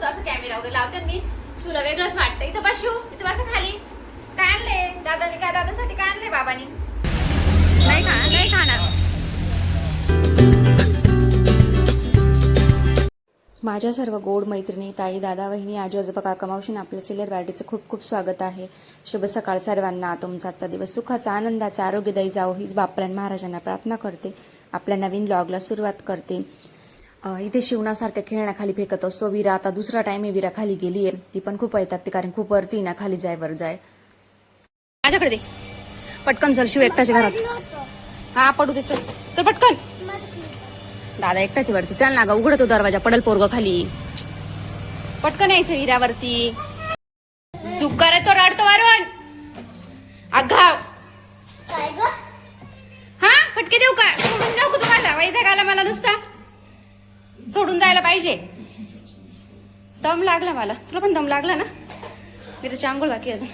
होतं असं कॅमेरा वगैरे लावते मी शिवला वेगळंच वाटतं. इथं बस. शिव इथं बस खाली. काय आणले दादाने काय? दादासाठी काय आणले बाबानी? नाही खा नाही खाणार. माझ्या सर्व गोड मैत्रिणी ताई दादा वहिनी आजी आजोबा काका मावशीन आपल्या चिल्लर बार्टीचं खूप खूप स्वागत आहे. शुभ सकाळ सर्वांना. तुमचा आजचा दिवस सुखाचा आनंदाचा आरोग्यदायी जावो हीच बापरान महाराजांना प्रार्थना करते. आपल्या नवीन ब्लॉगला सुरुवात करते. इथे शिवणासारख्या खेळण्याखाली फेकत असतो. विरा आता दुसरा टाइम आहे विरा खाली गेली आहे. ती पण खूप वैतागते कारण खूप वरती ना खाली जाय वर जाय. माझ्याकडे दे. पटकन चल शिव एकटाच्या घरात. हा पडू दे चल. चल पटकन. दादा एकटाच वरती. चल ना ग उघड तो दरवाजा पडल पोरग खाली. पटकन यायचं विरावरती चूक करे तो रडतो वरून. अघाव हा फटके देऊ का? सोडून जाऊ का तुम्हाला? वैद्य आला मला नुसता. सोडून जायला पाहिजे. दम लागला मला. तुला पण दम लागला ना? मी आंघोळ बाकी अजून.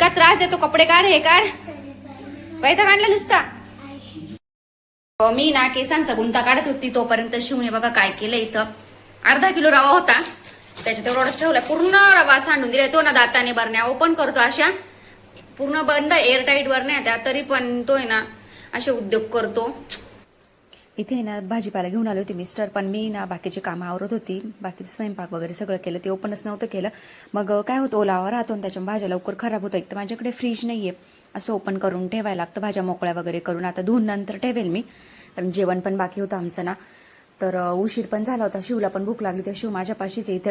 का त्रास येतो कपडे काढ हे काढ. वैद्य आणला नुसता. हो, मी ना केसांचा गुंता काढत होती तोपर्यंत. शिवणे बघा काय केलं इथं. अर्धा किलो रवा होता. त्याच्यात एवढंच ठेवला पूर्ण रवा सांडून दिला तो ना दाताने बरण्या ओपन करतो अशा. पूर्ण बंद एअरटाईट बरण्या त्या. तरी पण तो आहे ना असे उद्योग करतो. इथे ना भाजीपाला घेऊन आले होते मिस्टर पण मी ना बाकीचे कामं आवरत होती. बाकीचं स्वयंपाक वगैरे सगळं केलं ते ओपनच नव्हतं केलं. मग काय होतं ओलावा राहतो आणि त्याच्या भाज्या लवकर खराब होतं एक तर माझ्याकडे फ्रीज नाही आहे असं ओपन करून ठेवायला लागतं. भाज्या मोकळ्या वगैरे करून. आता धुवून नंतर ठेवेल मी. कारण जेवण पण बाकी होतं आमचं ना. तर उशीर पण झाला होता. शिवला पण भूक लागली तर शिव माझ्यापाशीच इथे.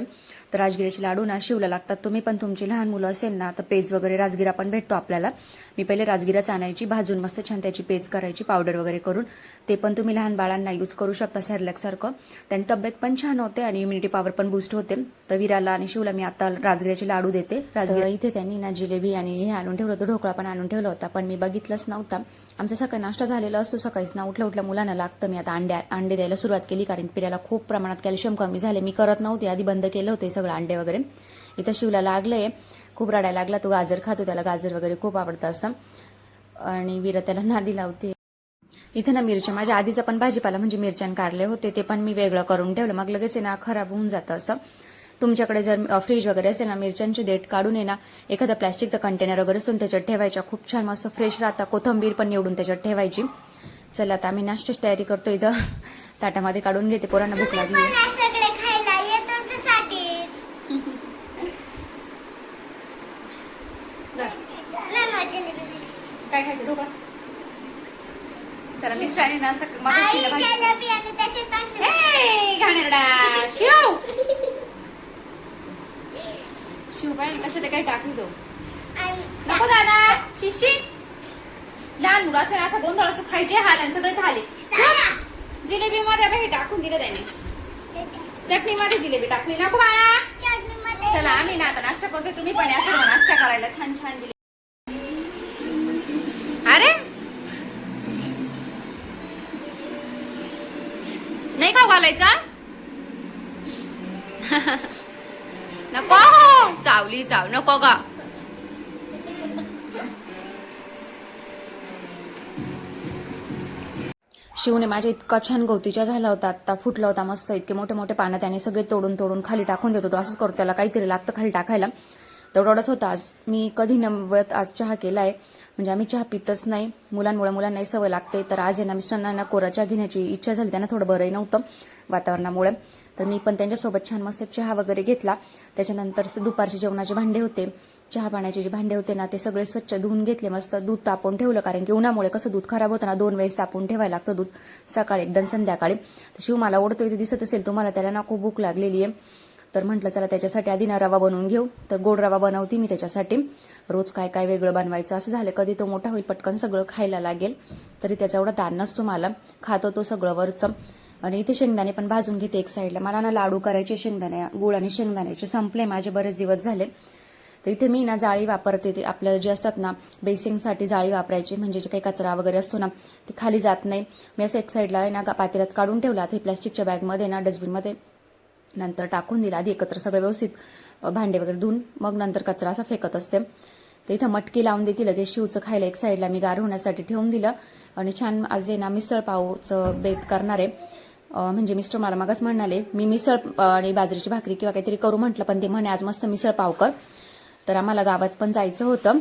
तर राजगिऱ्याचे लाडू ना शिवला लागतात. तुम्ही पण तुमची लहान मुलं असेल ना तर पेज वगैरे राजगिरा पण भेटतो आपल्याला. मी पहिले राजगिराच आणायची भाजून मस्त छान त्याची पेज करायची पावडर वगैरे करून. ते पण तुम्ही लहान बाळांना यूज करू शकता सेरलॅकसारखं त्यांनी तब्येत पण छान होते आणि इम्युनिटी पॉवर पण बूस्ट होते. तर विराला आणि शिवला मी आता राजगिऱ्याचे लाडू देते. राजगिरा इथे त्यांनी ना जिलेबी आणि हे आणून ठेवलं होतं. ढोकळा पण आणून ठेवला होता. पण मी बघितलंच नव्हता. आमचा सकाळी नाश्ता झालेला असतो. सकाळीच ना उठल्या उठल्या मुलांना लागतं. मी आता अंडे अंडे द्यायला सुरुवात केली. केली कारण पिरायला खूप प्रमाणात कॅल्शियम कमी झाले. मी करत नव्हते आधी बंद केलं होते सगळं अंडे वगैरे. इथं शिवला लागलंय खूप रडायला लागला. तो गाजर खातो त्याला गाजर वगैरे खूप आवडतं असं. आणि विरा त्याला नादी लावते. इथं ना मिरच्या माझ्या आधीचं पण भाजीपाला म्हणजे मिरच्यान काढले होते ते पण मी वेगळं करून ठेवलं. मग लगेच आहे ना खराब होऊन जातं असं. तुमच्याकडे जर फ्रीज वगैरे असेल ना मिरच्यांचे देठ काढून आहे ना एखादा प्लॅस्टिकचं कंटेनर वगैरे असून त्याच्यात ठेवायच्या. खूप छान मस्त फ्रेश राहता. कोथंबीर पण निवडून त्याच्यात ठेवायची. चला आता आम्ही नाश्त्याची तयारी करतो इथं. ताटामध्ये काढून घेते पोरांना भूक लागली. काय खायचं ढोकळा? चला मिस्टरांनी ना घाणेरडा. शिव. शिव पाहिजे कशा ते काही टाकली तो आणि नको दादा शिशी लहान मुलं असेल असा गोंधळ असं खायचे हाल आणि सगळे झाले. जिलेबी मध्ये हे टाकून दिलं त्याने. चटणी मध्ये जिलेबी टाकली. नको बाळा. चला आम्ही ना आता नाश्ता करतोय. तुम्ही पण या सर्व नाश्ता करायला. छान छान जिलेबी. अरे. नाही खाऊ घालायचा? नको. हो चावली चाव. नको गा. शिवने माझ्या इतका छान गवतीच्या झाला होता आता फुटला होता मस्त इतके मोठे मोठे पानं त्याने सगळे तोडून तोडून खाली टाकून देत होतो. असंच करतो त्याला काहीतरी लागतं खाली टाकायला. तेवढंच होतं. आज मी कधी नवत आज चहा केला आहे म्हणजे आम्ही चहा पितच नाही. मुलांमुळे मुलांनाही सवय लागते. तर आज यांना मिस्टरांना कोरा चहा घेण्याची इच्छा झाली. त्यांना थोडं बरंही नव्हतं वातावरणामुळे. तर मी पण त्यांच्यासोबत छान मस्त चहा वगैरे घेतला. त्याच्यानंतर दुपारचे जेवणाचे भांडे होते. चहा पाण्याचे जे भांडे होते ना ते सगळे स्वच्छ धुवून घेतले मस्त दूध तापून ठेवलं. कारण की उन्हामुळे कसं दूध खराब होतं ना दोन वेळेस तापून ठेवायला लागतं दूध सकाळी एकदम संध्याकाळी. तर शिव मला ओढतो इथे दिसत असेल तुम्हाला त्याला ना खूप भूक लागलेली आहे. तर म्हटलं चला त्याच्यासाठी आधी ना रवा बनवून घेऊ. तर गोड रवा बनवते मी त्याच्यासाठी. रोज काय काय वेगळं बनवायचं असं झालं. कधी तो मोठा होईल पटकन सगळं खायला लागेल. तरी त्याचा एवढा ताण नसतो मला. खातो तो सगळं वरचं. आणि इथे शेंगदाणे पण भाजून घेते एक साईडला. मला ना लाडू करायचे शेंगदाणे गुळ आणि शेंगदाण्याचे संपले. माझे बरेच दिवस झाले. तर इथे मी ना जाळी वापरते ते आपलं जे असतात ना बेसिंगसाठी जाळी वापरायची. म्हणजे जे काही कचरा वगैरे असतो ना ते खाली जात नाही. मी असं एक साईडला ना गा- पातेल्यात काढून ठेवला. ते प्लॅस्टिकच्या बॅगमध्ये ना डस्टबिनमध्ये नंतर टाकून दिला. आधी एकत्र सगळं व्यवस्थित भांडे वगैरे धुवून मग नंतर कचरा असा फेकत असते. तर इथं मटकी लावून देते लगेच. शिवचं खायला एक साईडला मी गार होण्यासाठी ठेवून दिलं. आणि छान आज आहे ना मिसळ पावचं बेत करणार आहे. म्हणजे मिस्टर मला मागास म्हणाले मी मिसळ आणि बाजरीची भाकरी किंवा काहीतरी करू म्हटलं पण ते म्हणे आज मस्त मिसळ पाव कर. तर आम्हाला गावात पण जायचं होतं.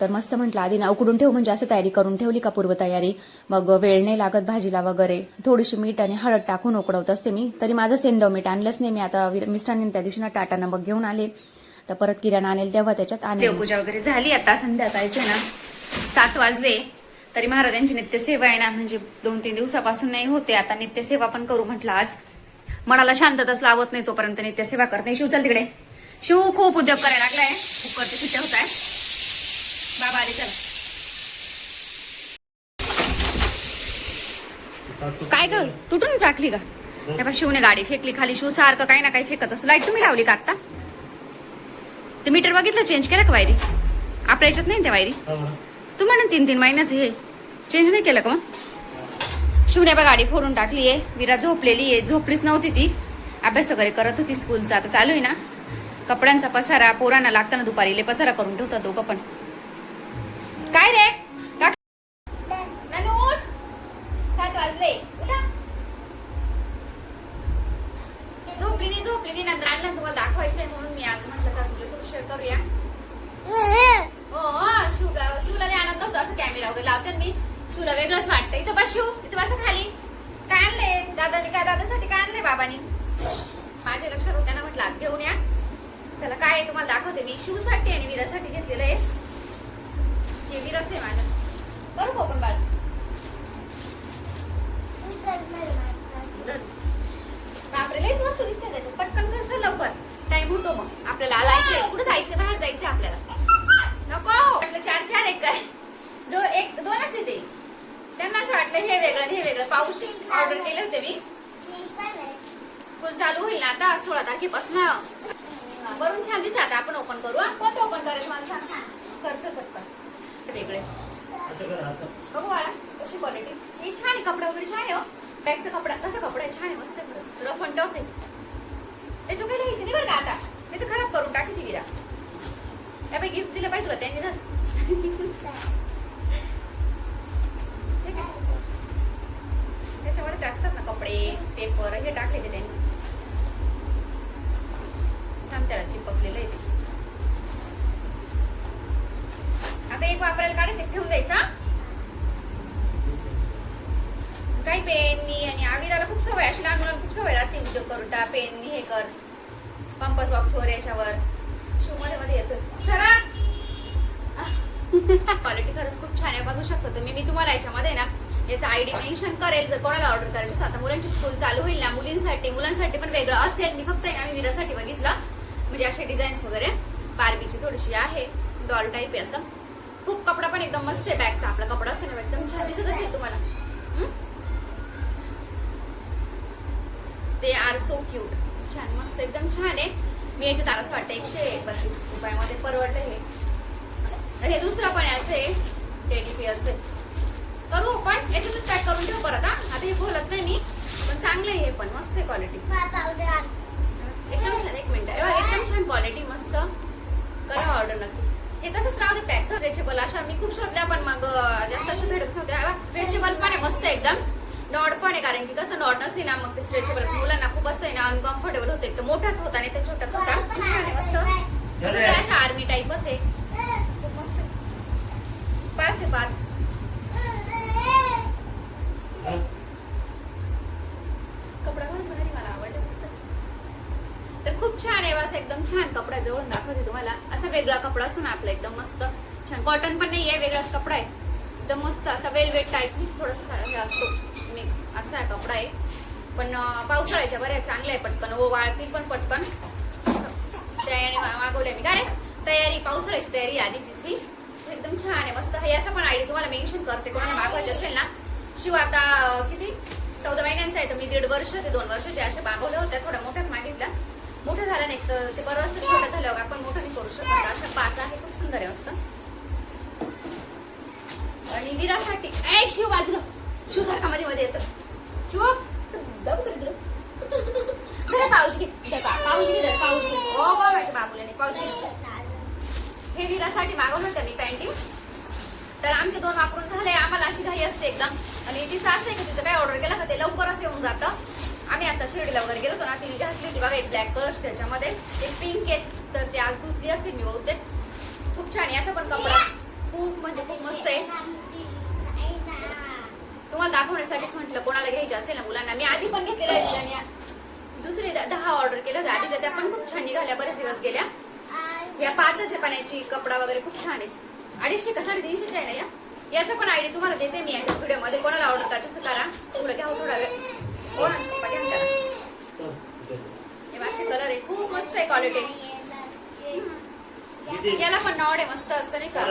तर मस्त म्हटलं आधी ना उकडून ठेवू? म्हणजे असं तयारी करून ठेवली का पूर्वतयारी मग वेळ नाही लागत भाजीला वगैरे. थोडीशी मीठ आणि हळद टाकून उकडवत असते मी. तरी माझं सेंदव मीठ आणलंच नाही. मी आता मिस्टरांनी त्या दिवशी ना टाटा नमक घेऊन आले. तर परत किराणा आणेल तेव्हा त्याच्यात आणि देवपूजा वगैरे झाली. आता संध्याकाळची ना. सात वाजले. तरी महाराजांची नित्यसेवा आहे ना. म्हणजे दोन तीन दिवसापासून नाही होते. आता नित्यसेवा पण करू म्हटलं आज. मनाला शांतताच लावत नाही तोपर्यंत नित्यसेवा करत नाही. शिवचाल तिकडे. शिव खूप उद्योग करायला लागलाय. कुकरचे पिठे होत. आहे बाबा आले चला. काय ग? तुटून टाकली का तेव्हा शिवने गाडी फेकली. खाली शिव सारखं काही ना काही फेकत असतो. लाइट तुम्ही लावली का आता ते मीटर बघितलं? चेंज केलं का वायरी? आपल्या याच्यात नाही त्या वायरी? तू म्हणा तीन तीन महिन्याचं हे. चेंज नाही केलं का मग? शिवने बा गाडी फोडून टाकली आहे. विरा झोपलेली आहे. झोपलीच नव्हती ती. अभ्यास वगैरे करत होती स्कूलचा आता चालू आहे ना. कपड्यांचा पसारा पोरांना लागताना दुपारी लय पसारा करून ठेवतात दोघं पण. काय रे? सात वाजले. उठा. झोपली नाही झोपली नाही नंतर आणलं तुम्हाला दाखवायचंय म्हणून मी आज म्हटलं चला तुझ्यासोबत शेअर करूया. हो, हो. शिवला शिवला लय आनंद होतो असं कॅमेरा वगैरे लावते मी. शिवला वेगळंच वाटतं इथं बस शिव. इथं बस खाली. काय आणले दादानी काय दादासाठी काय आणले बाबानी? माझ्या लक्षात होत्या ना म्हटलं आज घेऊन या. चला काय आहे तुम्हाला दाखवते. मी शिवसाठी आणि विरासाठी घेतलेलं आहे. हे विराच आहे माझं. बरं हो पण बाळ. बापरे लईच वस्तू दिसते त्याच्यात. पटकन कर चल लवकर. टाइम होतो मग. आपल्याला जायचंय. कुठं जायचंय? बाहेर जायचंय आपल्याला. नको. म्हटलं चार चार एक काय दो एक दोनच येते त्यांना असं वाटलं हे वेगळं हे वेगळं. पाऊस ऑर्डर केले होते मी. स्कूल चालू होईल ना आता सोळा तारखेपासून. वरून छान दिसत आता आपण ओपन करू कोणतं ओपन करायचं मला सांग. खर्च पटकन. वेगळे. बघू बाळा कशी क्वालिटी ही छान आहे कपडा वगैरे छान आहे हो. बॅगचा कपडा तसा कपडा आहे छान आहे मस्त खरंच रफ अँड टफ आहे. त्याच्यावर काही लिहायचं नाही बरं का आता. मी तर खराब करून टाकी ती विरा. गिफ्ट दिलं पाहिजे तुला त्यांनी क्वालिटी खरंच खूप छान आहे. बघू शकता तुम्ही. मी तुम्हाला याच्यामध्ये ना याचं आयडी मेन्शन करेल जर कोणाला ऑर्डर करायचं असेल. आता मुलांची स्कूल चालू होईल ना मुलींसाठी मुलांसाठी पण वेगळं असेल. मी फक्त आम्ही ना मी विरासाठी बघितलं. म्हणजे असे डिझाईन्स वगैरे. बारबीची थोडीशी आहे. डॉल टाईप आहे असं. खूप कपडा पण एकदम मस्त आहे बॅगचा आपला कपडा असून एकदम छान दिसत असेल तुम्हाला. ते आर सो क्यूट छान मस्त एकदम छान आहे. मी याच्यात तारस वाटतं एकशे बत्तीस रुपयामध्ये परवडलं हे. आणि हे दुसरं पण आहे असे टेडी पिअरचे करू पण याच्यातच पॅक करून ठेव परत हा? आता हे बोलत नाही मी पण चांगलं आहे हे पण मस्त आहे क्वालिटी एकदम छान एक मिनिट. आहे बघा, एकदम छान क्वालिटी मस्त. करा ऑर्डर नक्की. हे तसंच राहू दे पॅक स्ट्रेचेबल अशा मी खूप शोधल्या पण मग जास्त अशा भेटत नव्हत्या. स्ट्रेचेबल पण आहे मस्त आहे एकदम. नॉड पण आहे कारण की कसं नॉड नसली ना मग ते स्ट्रेचेबल मुलांना खूप असं आहे ना अनकम्फर्टेबल होतं. तर मोठाच होता नाही तर छोटाच होता. पण छान आहे मस्त. सगळ्या अशा आर्मी टाईपच आहे. पाच आहे पाच. कपडा खरंच भारी मला आवडलं मस्त तर खूप छान आहे असं एकदम छान कपडा जवळून दाखवते तुम्हाला. असा वेगळा कपडा असतो ना आपला एकदम मस्त. छान कॉटन पण नाही आहे वेगळाच कपडा आहे. एकदम मस्त असा वेलवेट टाईप थोडासा हे असतो. मिक्स असा कपडा आहे. पण पावसाळ्याच्या बऱ्या चांगल्या आहे पटकन. ओ वाळतील पण पटकन. असं. तयारी मागवल्या मी. काय रे? तयारी पावसाळ्याची तयारी आधीचीच ही. छान आहे मस्त याचा पण आयडी तुम्हाला मेन्शन करते कोणाला मागवायचे असेल ना. शिव आता किती? चौदा महिन्यांचा आहे तर मी दीड वर्ष ते दोन वर्षाचे असे मागवल्या होत्या थोडा मोठ्याच मागितला मोठं झालं नाही तर ते बरं छोटं झाल्यावर आपण मोठं नाही करू शकतो. अशा पाच आहे खूप सुंदर आहे मस्त. आणि विरासाठी ऐ शिव बाजूला. शिव सारखा मध्ये मध्ये येतं. चुप दम करी तुला? पाऊस घे. पाऊस घे पाऊस घे. ओ गो माझ्या पाऊस घे. हे विरासाठी मागवलं होतं मी पॅन्टी तर आमचे दोन वापरून झाले. आम्हाला अशी घाई असते एकदम. आणि तिचं असं आहे की तिचं काय ऑर्डर केलं का ते लवकरच येऊन जातं. आम्ही आता शिर्डीला वगैरे गेलो ना तिने घातली होती. बघा एक ब्लॅक कलर त्याच्यामध्ये. एक पिंक आहे. तर ते आज धुतली असेल मी बहुतेक. खूप छान आहे. याचा पण कपडा खूप म्हणजे खूप मस्त आहे. तुम्हाला दाखवण्यासाठीच म्हटलं कोणाला घ्यायचे असेल ना मुलांना. मी आधी पण घेतलेलं आहे. दुसरी दहा ऑर्डर केलं होतं. आधीच्या त्या पण खूप छान निघाल्या. बरेच दिवस गेल्या. या पाचच आहे पाण्याची कपडा वगैरे खूप छान आहे अडीचशे का साडेतीनशेचे आहे ना या? याचा पण आयडी तुम्हाला देते मी याच्या व्हिडिओमध्ये कोणाला ऑर्डर करायचं असेल करा. तुला घ्या थोडा वेळ. कोण? पटकन करा. हे असे कलर आहे. खूप मस्त आहे क्वालिटी याला पण नॉड आहे मस्त असतं नाही का?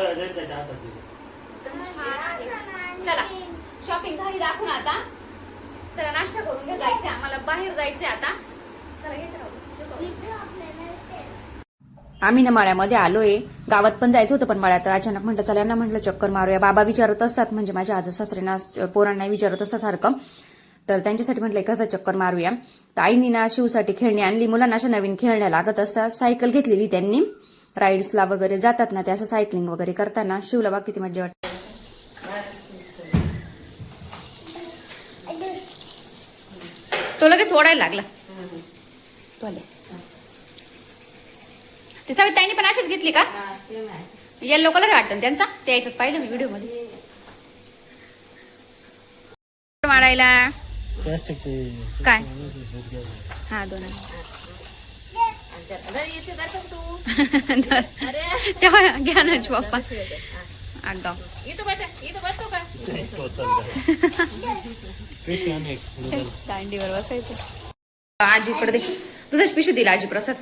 छान आहे. चला शॉपिंग झाली दाखवून आता. चला नाश्ता करून घ्या जायचंय आम्हाला. बाहेर जायचंय आता. चला घ्यायचं का? आम्ही ना माळ्यामध्ये आलोय. गावात पण जायचं होतं पण माळ्यात अचानक म्हटलं चला यांना म्हटलं चक्कर मारूया. बाबा विचारत असतात म्हणजे माझ्या आजो सासऱ्यांना पोरांना विचारत असतात सारखं. तर त्यांच्यासाठी म्हटलं एखादा चक्कर मारूया. तर आईनी ना शिवसाठी खेळणी आणली मुलांना अशा नवीन खेळण्या लागत असतात. सायकल घेतलेली त्यांनी. राईड्सला वगैरे जातात ना ते असं सायकलिंग वगैरे करताना. शिवला बा किती मजा वाटते. तो लगेच ओढायला लागला. तो सगळी ताईने पण अशीच घेतली का? येल्लो कलर वाटतं त्यांचा? ते याच्यात पाहिलं मी व्हिडिओमध्ये. मारायला काय? हा दोन तेव्हा घ्या ना पप्पा आगाव. दांडीवर बसायचं. आजीकडे दे तुझंच पिशू दिला आजी प्रसाद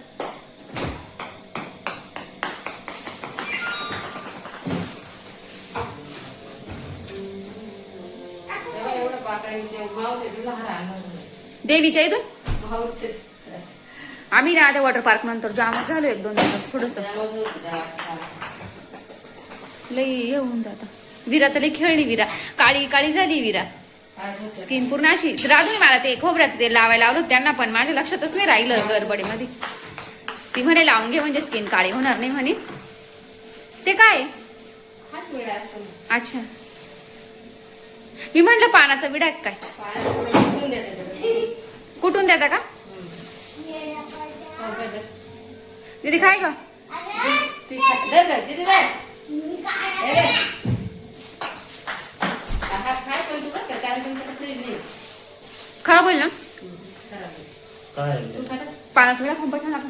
देवीच्या इथून आम्ही ना त्या वॉटर पार्क नंतर जामच झालो एक दोन दिवस थोडस. लई येऊन जात. विरा तर लई खेळली विरा. काळी काळी झाली विरा. स्किन पूर्ण अशी. राजू मला ते खोबऱ्याचं तेल लावायला लावलं त्यांना पण माझ्या लक्षातच नाही राहिलं गडबडीमध्ये. ती म्हणे लावून घे म्हणजे स्किन काळी होणार नाही म्हणे. ते काय? अच्छा. मी म्हणलं पानाचा विडा काय? कुठून देता का? दीदी खाय का खराब होईल ना? काय? पानाचा विडा खूप छान आपण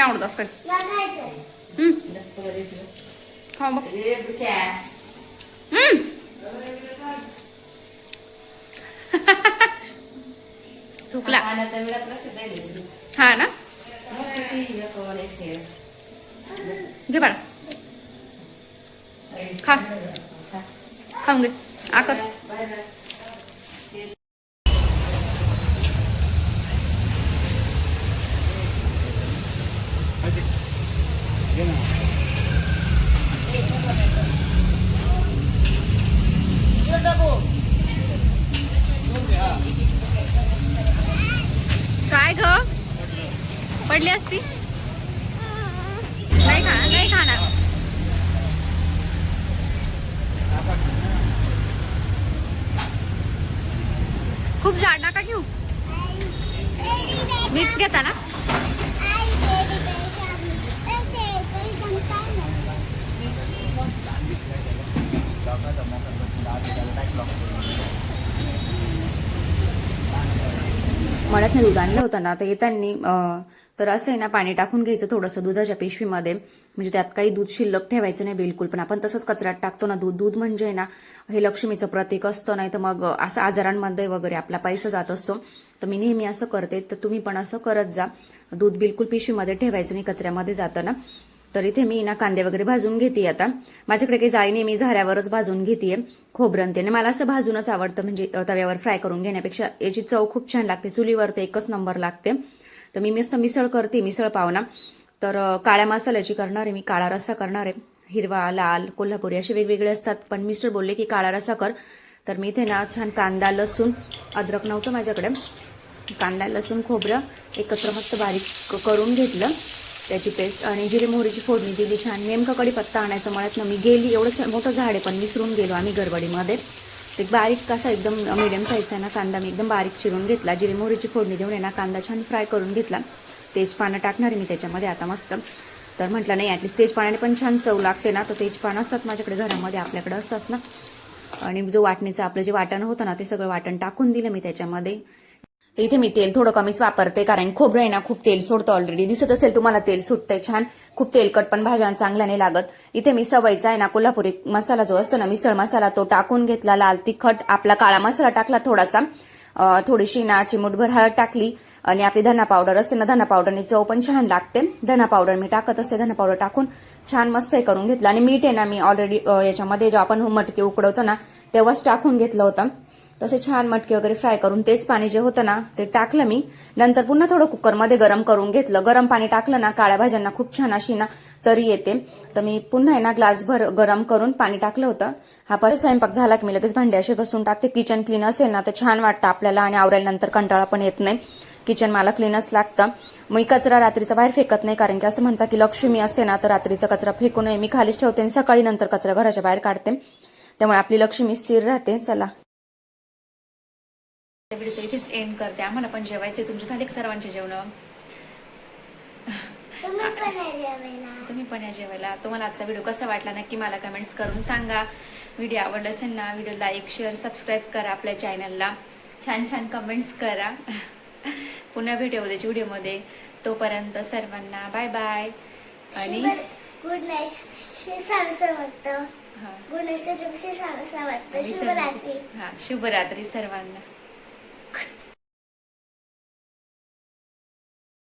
आवडत असं काय हम्म. खाऊ बघ. थुकला हा ना? घे बाळा. खा. खाऊन घे. आकर खूप जाड नका घेऊ? मिक्स घेता ना? मळ्यातनं दूध आणलं होतं ना तर येताना तर असं आहे ना पाणी टाकून घ्यायचं थोडंसं दुधाच्या पिशवीमध्ये. म्हणजे त्यात काही दूध शिल्लक ठेवायचं नाही बिलकुल पण आपण तसंच कचऱ्यात टाकतो ना दूध दूध म्हणजे आहे ना हे लक्ष्मीचं प्रतीक असतं नाही तर मग असं आजारांमध्ये वगैरे आपला पैसा जात असतो. तर मी नेहमी असं करते तर तुम्ही पण असं करत जा. दूध बिलकुल पिशवीमध्ये ठेवायचं नाही कचऱ्यामध्ये जातं ना. तर इथे मी ना कांदे वगैरे भाजून घेते आता. माझ्याकडे काही जाळी नेहमी झाऱ्यावरच भाजून घेते खोबरं ते. मला असं भाजूनच आवडतं म्हणजे तव्यावर फ्राय करून घेण्यापेक्षा. याची चव खूप छान लागते चुलीवर ते एकच नंबर लागते. तर मी मस्त मिसळ करते मिसळ पावना तर काळ्या मसाल्याची करणार आहे मी काळा रस्सा करणार आहे हिरवा लाल कोल्हापुरी असे वेगवेगळे असतात. पण मिस्टर बोलले की काळा रस्सा कर. तर मी इथे ना छान कांदा लसूण अद्रक नव्हतं माझ्याकडे. कांदा लसूण खोबरं एकत्र मस्त बारीक करून घेतलं त्याची पेस्ट. आणि जिरे मोहरीची फोडणी दिली छान. नेमकं कढीपत्ता आणायचं मळ्यात ना मी गेली एवढं छान मोठं झाड आहे पण विसरून गेलो आम्ही गडबडीमध्ये. ते बारीक कसा एकदम मिडियम साईजचा ना कांदा मी एकदम बारीक चिरून घेतला. जिरे मोहरीची फोडणी देऊन आहे ना कांदा छान फ्राय करून घेतला. तेजपानं टाकणार आहे मी त्याच्यामध्ये. आता मस्त. तर म्हटलं नाही ॲटलीस्ट तेजपाण्याने पण छान चव लागते ना. तर तेजपान असतात माझ्याकडे घरामध्ये आपल्याकडे असतात ना. आणि जो वाटणीचं आपलं जे वाटण होतं ना ते सगळं वाटण टाकून दिलं मी त्याच्यामध्ये. इथे मी तेल थोडं कमीच वापरते कारण खोबरं आहे ना खूप तेल सोडतं ऑलरेडी दिसत असेल तुम्हाला तेल सुटतंय छान. खूप तेलकट पण भाज्या चांगला नाही लागत. इथे मी सवयचा आहे ना कोल्हापुरी मसाला जो असतो ना मिसळ मसाला तो टाकून घेतला लाल तिखट आपला काळा मसाला टाकला थोडासा. थोडीशी ना चिमूटभर हळद टाकली. आणि आपली धना पावडर असते ना धना पावडरनी चव पण छान लागते. धना पावडर मी टाकत असते धना पावडर टाकून छान मस्त हे करून घेतलं. आणि मीठ आहे ना मी ऑलरेडी याच्यामध्ये जेव्हा आपण मटके उकडवतो ना तेव्हाच टाकून घेतलं होतं. तसे छान मटके वगैरे फ्राय करून तेच पाणी जे होतं ना ते टाकलं मी. नंतर पुन्हा थोडं कुकरमध्ये गरम करून घेतलं. गरम पाणी टाकलं ना काळ्या भाज्यांना खूप छान अशी ना तरी येते. तर मी पुन्हा आहे ना ग्लासभर गरम करून पाणी टाकलं होतं. हा परत स्वयंपाक झाला की मी लगेच भांडे असे घसून टाकते. किचन क्लीन असेल ना तर छान वाटतं आपल्याला आणि आवरायला कंटाळा पण येत नाही. किचन मला क्लीनच लागतं. मी कचरा रात्रीचा बाहेर फेकत नाही कारण की असं म्हणतात की लक्ष्मी असते ना तर रात्रीचा कचरा फेकू नये. मी खालीच ठेवते आणि सकाळी नंतर कचरा घराच्या बाहेर काढते. त्यामुळे आपली लक्ष्मी स्थिर राहते. चला. व्हिडिओचं इथेच एंड करते. आम्हाला पण जेवायचे तुमचे झाले सर्वांचे जेवण? तुम्ही पण आहे जेवायला. तुम्ही पण या जेवायला. तुम्हाला आजचा व्हिडिओ कसा वाटला नक्की मला कमेंट्स करून सांगा. व्हिडिओ आवडला असेल ना व्हिडिओ लाईक शेअर सबस्क्राईब करा आपल्या चॅनलला छान छान कमेंट्स करा. पुन्हा भेटू उद्याच्या व्हिडिओमध्ये. तोपर्यंत सर्वांना बाय बाय. आणि गुड नाईट हा. गुड शुभरात्री. हा शुभरात्री सर्वांना.